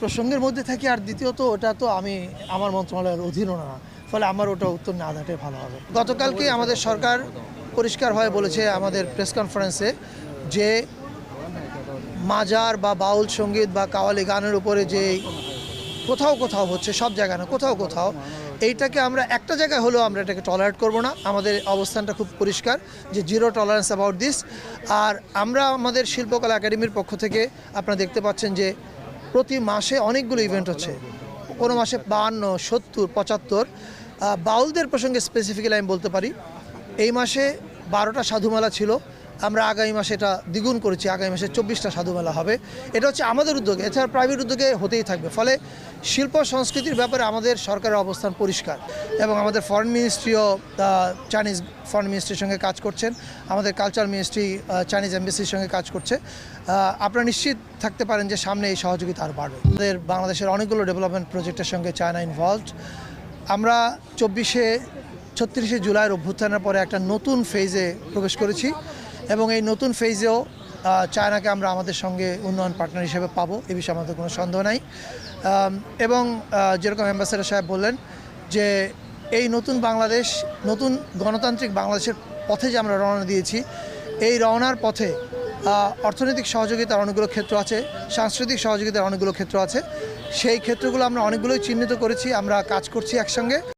প্রসঙ্গের মধ্যে থাকি আর দ্বিতীয়ত ওটা তো আমি আমার মন্ত্রণালয়ের অধীনও না, ফলে আমার ওটা উত্তর না দেওয়াটাই ভালো হবে। গতকালকে আমাদের সরকার পরিষ্কারভাবে বলেছে আমাদের প্রেস কনফারেন্সে যে মাজার বা বাউল সংগীত বা কাওয়ালি গানের উপরে যে কোথাও কোথাও হচ্ছে, সব জায়গা না, কোথাও কোথাও, এইটাকে আমরা একটা জায়গায় হলেও আমরা এটাকে টলারেট করব না। আমাদের অবস্থানটা খুব পরিষ্কার যে জিরো টলারেন্স অ্যাবাউট দিস আর আমরা আমাদের শিল্পকলা একাডেমির পক্ষ থেকে আপনারা দেখতে পাচ্ছেন যে প্রতি মাসে অনেকগুলো ইভেন্ট হচ্ছে। কোনো মাসে বাহান্ন, সত্তর, পঁচাত্তর। বাউলদের প্রসঙ্গে স্পেসিফিক্যালি আমি বলতে পারি, এই মাসে বারোটা সাধুমালা ছিল। আমরা আগামী মাসে এটা দ্বিগুণ করেছি, আগামী মাসে চব্বিশটা সাধুমেলা হবে। এটা হচ্ছে আমাদের উদ্যোগে, এছাড়া প্রাইভেট উদ্যোগে হতেই থাকবে। ফলে শিল্প সংস্কৃতির ব্যাপারে আমাদের সরকারের অবস্থান পরিষ্কার এবং আমাদের ফরেন মিনিস্ট্রিও চাইনিজ ফরেন মিনিস্ট্রির সঙ্গে কাজ করছেন। আমাদের কালচার মিনিস্ট্রি চাইনিজ এম্বাসির সঙ্গে কাজ করছে। আপনারা নিশ্চিত থাকতে পারেন যে সামনে এই সহযোগিতা আর বাড়বে। আমাদের বাংলাদেশের অনেকগুলো ডেভেলপমেন্ট প্রজেক্টের সঙ্গে চায়না ইনভলভড আমরা চব্বিশে, ছত্রিশে জুলাইয়ের অভ্যুত্থানের পরে একটা নতুন ফেজে প্রবেশ করেছি। এবং এই নতুন ফেজেও চায়নাকে আমরা আমাদের সঙ্গে উন্নয়ন পার্টনার হিসেবে পাবো, এ বিষয়ে আমাদের কোনো সন্দেহ নাই। এবং যেরকম অ্যাম্বাসেডার সাহেব বললেন যে এই নতুন বাংলাদেশ, নতুন গণতান্ত্রিক বাংলাদেশের পথে যে আমরা রওনা দিয়েছি, এই রওনার পথে অর্থনৈতিক সহযোগিতার অনেকগুলো ক্ষেত্র আছে, সাংস্কৃতিক সহযোগিতার অনেকগুলো ক্ষেত্র আছে। সেই ক্ষেত্রগুলো আমরা অনেকগুলোই চিহ্নিত করেছি, আমরা কাজ করছি একসঙ্গে।